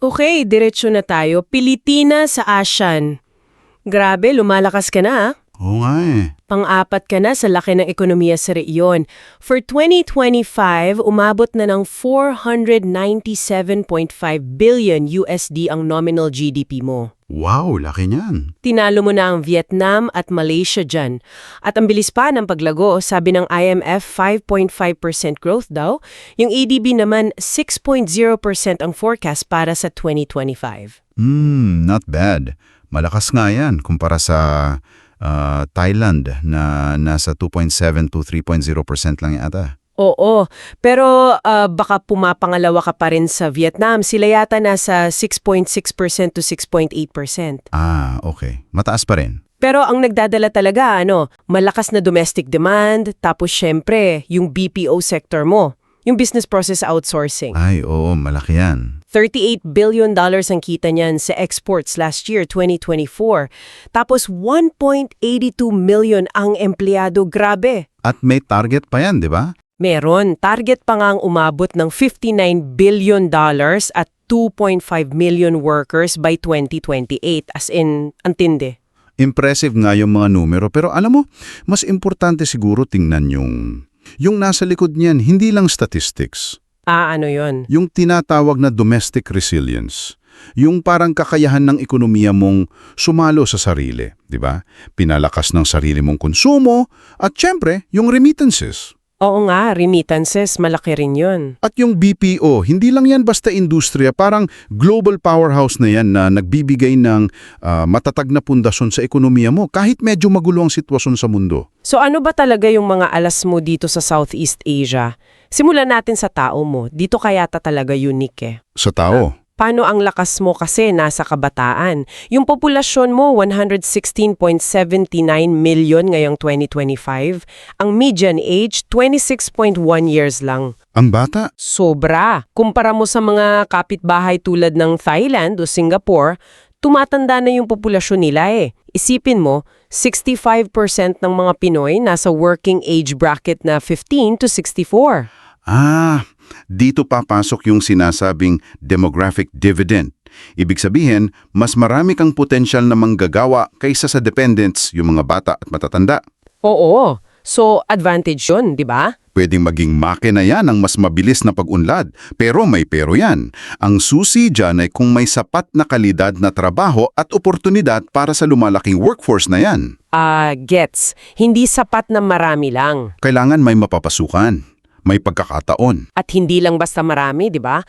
Okay, diretsyo na tayo. Pilipinas sa ASEAN. Grabe, lumalakas ka na ah. Oo nga eh. Pang-apat ka na sa laki ng ekonomiya sa rehiyon. For 2025, umabot na ng 497.5 billion USD ang nominal GDP mo. Wow, laki niyan. Tinalo mo na ang Vietnam at Malaysia dyan. At ang bilis pa ng paglago, sabi ng IMF 5.5% growth daw. Yung ADB naman 6.0% ang forecast para sa 2025. Hmm, not bad. Malakas nga yan kumpara sa ah, Thailand na nasa 2.7 to 3.0% lang yata. Oo, pero ah, baka pumapangalawa ka pa rin sa Vietnam. Sila yata nasa 6.6% to 6.8%. Ah, okay. Mataas pa rin. Pero ang nagdadala talaga, ano, malakas na domestic demand, tapos syempre, yung BPO sector mo, yung business process outsourcing. Ay, oo, malaki yan. 38 billion dollars ang kita niyan sa exports last year, 2024. Tapos 1.82 million ang empleyado. Grabe. At may target pa yan, di ba? Meron, target pa nga ang umabot ng 59 billion dollars at 2.5 million workers by 2028. As in, antindi. Impressive nga yung mga numero pero alam mo, mas importante siguro tingnan yung yung nasa likod niyan, hindi lang statistics. Ah, ano yon? Yung tinatawag na domestic resilience. Yung parang kakayahan ng ekonomiya mong sumalo sa sarili, di ba? Pinalakas ng sarili mong konsumo at syempre, yung remittances. Oo nga, remittances, malaki rin yun. At yung BPO, hindi lang yan basta industriya, parang global powerhouse na yan na nagbibigay ng ah, matatag na pundasyon sa ekonomiya mo kahit medyo magulo ang sitwasyon sa mundo. So ano ba talaga yung mga alas mo dito sa Southeast Asia? Simulan natin sa tao mo. Dito kaya ta talaga unique eh. Sa tao, Paano ang lakas mo kasi nasa kabataan? Yung populasyon mo, 116.79 million ngayong 2025. Ang median age, 26.1 years lang. ang bata, Sobra. Kumpara mo sa mga kapitbahay tulad ng Thailand o Singapore, tumatanda na yung populasyon nila eh. Isipin mo, 65% ng mga Pinoy nasa working age bracket na 15 to 64. Ah, dito papasok yung sinasabing demographic dividend. Ibig sabihin, mas marami kang potensyal na manggagawa kaysa sa dependents, yung mga bata at matatanda. Oo. So, advantage yun, di ba? Pwedeng maging makina yan ang mas mabilis na pag-unlad, pero may pero yan. Ang susi dyan ay kung may sapat na kalidad na trabaho at oportunidad para sa lumalaking workforce na yan. Ah, gets. Hindi sapat na marami lang. Kailangan may mapapasukan, may pagkakataon. At hindi lang basta marami, di ba?